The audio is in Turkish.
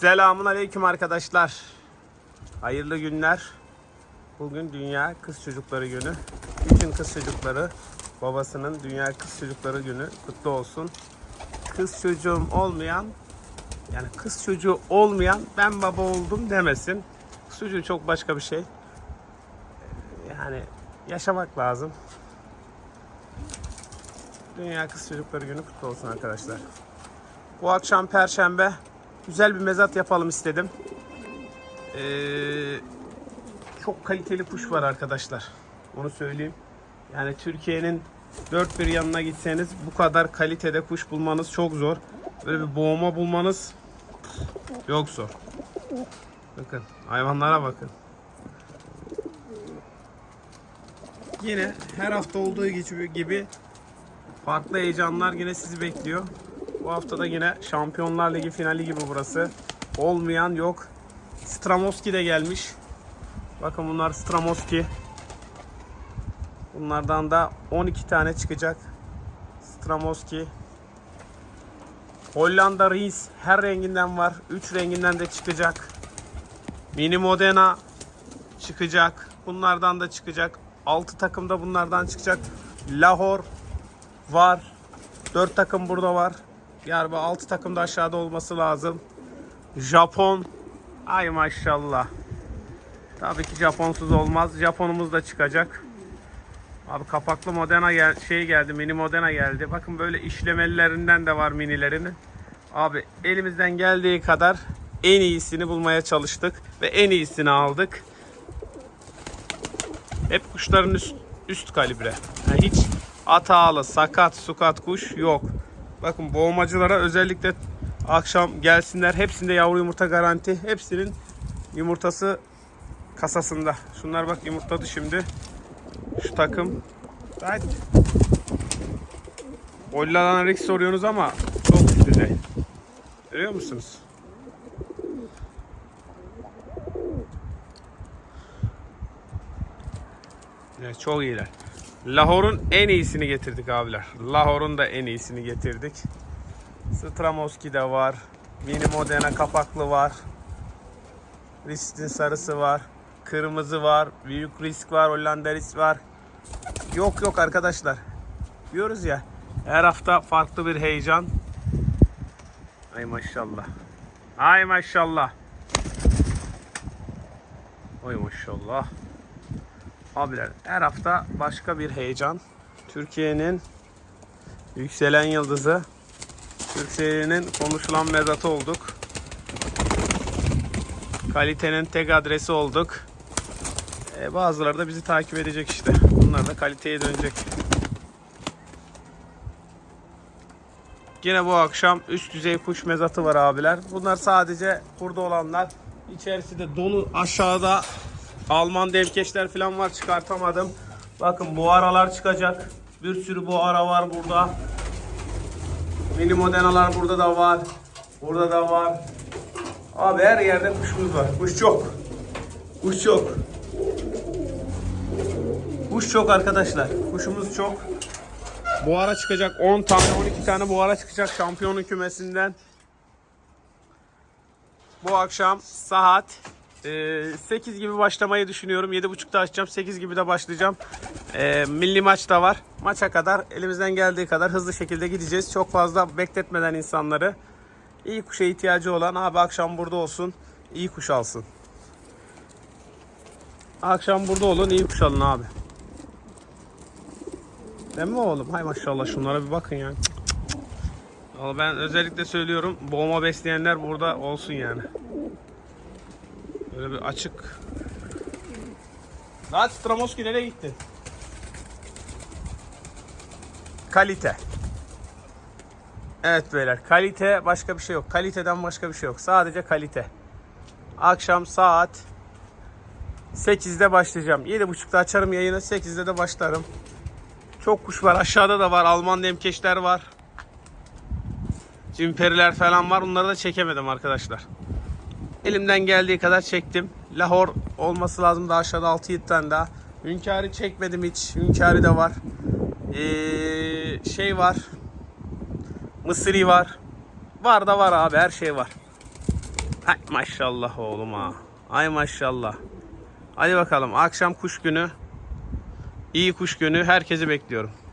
Selamun aleyküm arkadaşlar. Hayırlı günler. Bugün Dünya Kız Çocukları Günü. Bütün kız çocukları babasının Dünya Kız Çocukları Günü kutlu olsun. Kız çocuğum olmayan yani kız çocuğu olmayan ben baba oldum demesin. Kız çocuğu çok başka bir şey. Yani yaşamak lazım. Dünya Kız Çocukları Günü kutlu olsun arkadaşlar. Bu akşam Perşembe güzel bir mezat yapalım istedim. Ee, çok kaliteli kuş var arkadaşlar. Onu söyleyeyim. Yani Türkiye'nin dört bir yanına gitseniz bu kadar kalitede kuş bulmanız çok zor. Böyle bir boğma bulmanız yok zor. Bakın hayvanlara bakın. Yine her hafta olduğu gibi farklı heyecanlar yine sizi bekliyor. Bu hafta da yine Şampiyonlar Ligi finali gibi burası. Olmayan yok. Stramoski de gelmiş. Bakın bunlar Stramoski. Bunlardan da 12 tane çıkacak. Stramoski. Hollanda Ries her renginden var. 3 renginden de çıkacak. Mini Modena çıkacak. Bunlardan da çıkacak. 6 takım da bunlardan çıkacak. Lahore var. 4 takım burada var. Galiba 6 takım da aşağıda olması lazım. Japon. Ay maşallah. Tabii ki Japonsuz olmaz. Japonumuz da çıkacak. Abi kapaklı Modena gel şey geldi. Mini Modena geldi. Bakın böyle işlemelilerinden de var minilerini. Abi elimizden geldiği kadar en iyisini bulmaya çalıştık ve en iyisini aldık. Hep kuşların üst, üst kalibre. Yani hiç hatalı, sakat, sukat kuş yok. Bakın boğmacılara özellikle akşam gelsinler. Hepsinde yavru yumurta garanti. Hepsinin yumurtası kasasında. Şunlar bak yumurtladı şimdi. Şu takım. Haydi. Hollanda'dan Rex soruyorsunuz ama çok üst düzey. Görüyor musunuz? Evet, çok iyiler. Lahore'un en iyisini getirdik abiler. Lahore'un da en iyisini getirdik. Stramoski de var. Mini Modena kapaklı var. Risk'in sarısı var. Kırmızı var. Büyük risk var. Hollanda risk var. Yok yok arkadaşlar. Diyoruz ya. Her hafta farklı bir heyecan. Ay maşallah. Ay maşallah. Oy maşallah. Abiler her hafta başka bir heyecan. Türkiye'nin yükselen yıldızı. Türkiye'nin konuşulan mezatı olduk. Kalitenin tek adresi olduk. E, bazıları da bizi takip edecek işte. Bunlar da kaliteye dönecek. Yine bu akşam üst düzey kuş mezatı var abiler. Bunlar sadece kurda olanlar. İçerisi de dolu aşağıda Alman devkeşler falan var çıkartamadım. Bakın bu aralar çıkacak. Bir sürü bu ara var burada. Mini modenalar burada da var. Burada da var. Abi her yerde kuşumuz var. Kuş çok. Kuş çok. Kuş çok arkadaşlar. Kuşumuz çok. Bu ara çıkacak 10 tane 12 tane bu ara çıkacak şampiyonun kümesinden. Bu akşam saat 8 gibi başlamayı düşünüyorum. 7.30'da açacağım. 8 gibi de başlayacağım. E, milli maç da var. Maça kadar elimizden geldiği kadar hızlı şekilde gideceğiz. Çok fazla bekletmeden insanları. İyi kuşa ihtiyacı olan abi akşam burada olsun. iyi kuş alsın. Akşam burada olun iyi kuş alın abi. Değil mi oğlum? Hay maşallah şunlara bir bakın ya. Vallahi ben özellikle söylüyorum boğma besleyenler burada olsun yani. Böyle bir açık. Lan Stramoski nereye gitti? Kalite. Evet beyler kalite başka bir şey yok. Kaliteden başka bir şey yok. Sadece kalite. Akşam saat 8'de başlayacağım. 7.30'da açarım yayını. 8'de de başlarım. Çok kuş var. Aşağıda da var. Alman demkeşler var. Cimperiler falan var. Onları da çekemedim arkadaşlar. Elimden geldiği kadar çektim. Lahor olması lazım da aşağıda 6-7 tane daha. Hünkârı çekmedim hiç. Hünkârı da var. Ee, şey var. Mısırı var. Var da var abi her şey var. Ay maşallah oğlum ha. Ay maşallah. Hadi bakalım akşam kuş günü. İyi kuş günü herkesi bekliyorum.